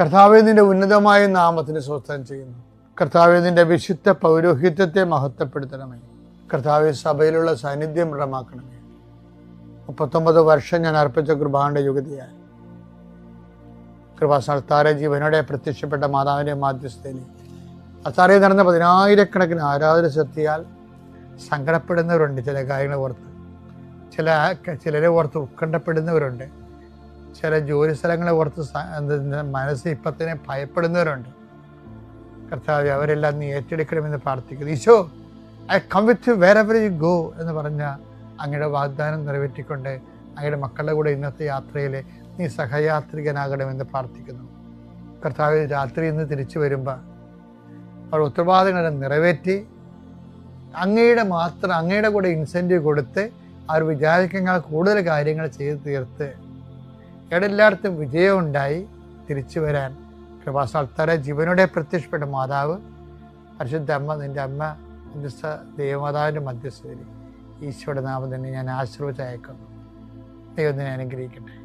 കർത്താവെ നിന്റെ ഉന്നതമായ നാമത്തിന് സ്വസ്ഥം ചെയ്യുന്നു. കർത്താവെ നിന്റെ വിശുദ്ധ പൗരോഹിത്യത്തെ മഹത്വപ്പെടുത്തണമേ. കർത്താവെ സഭയിലുള്ള സാന്നിധ്യം ദൃഢമാക്കണമേ. മുപ്പത്തൊമ്പത് വർഷം ഞാൻ അർപ്പിച്ച കൃപാന്റെ യുഗതിയായി കൃപാസ്ഥാനത്താരെ ജീവനോടെ പ്രത്യക്ഷപ്പെട്ട മാതാവിന്റെ മാധ്യസ്ഥയിൽ. അത്താറയിൽ നടന്ന പതിനായിരക്കണക്കിന് ആരാധന ശക്തിയാൽ സങ്കടപ്പെടുന്നവരുണ്ട്. ചില കാര്യങ്ങൾ ഓർത്ത്. ചില ചിലരെ ഓർത്ത് ഉത്കണ്ഠപ്പെടുന്നവരുണ്ട്. ചില ജോലി സ്ഥലങ്ങളെ ഓർത്ത് മനസ്സ് ഇപ്പം തന്നെ ഭയപ്പെടുന്നവരുണ്ട്. കർത്താവ് അവരെല്ലാം നീ ഏറ്റെടുക്കണമെന്ന് പ്രാർത്ഥിക്കുന്നു. Isho I come with you wherever you go എന്ന് പറഞ്ഞ അങ്ങയുടെ വാഗ്ദാനം നിറവേറ്റിക്കൊണ്ട് അങ്ങയുടെ മക്കളുടെ കൂടെ ഇന്നത്തെ യാത്രയിൽ നീ സഹയാത്രികനാകണമെന്ന് പ്രാർത്ഥിക്കുന്നു. കർത്താവ് രാത്രി ഇന്ന് തിരിച്ചു വരുമ്പോൾ അവർ ഉത്തരവാദിത്തങ്ങളെ നിറവേറ്റി അങ്ങയുടെ മാത്രം അങ്ങയുടെ കൂടെ ഇൻസെന്റീവ് കൊടുത്ത് അവർ വിചാരിക്കുന്ന കൂടുതൽ കാര്യങ്ങൾ ചെയ്ത് തീർത്ത് എല്ലായിടത്തും വിജയമുണ്ടായി തിരിച്ചു വരാൻ കൃപാസ്ഥാനത്താരെ ജീവനോടെ പ്രത്യക്ഷപ്പെട്ട മാതാവ് പരിശുദ്ധ അമ്മ നിന്റെ അമ്മ മധ്യസ്ഥ ദേവമാതാവിന്റെ മധ്യസ്ഥതയിൽ ഈശോയുടെ നാമം തന്നെ ഞാൻ ആശ്രയിച്ച് ദൈവം ദൈവത്തിനെ അനുഗ്രഹിക്കട്ടെ.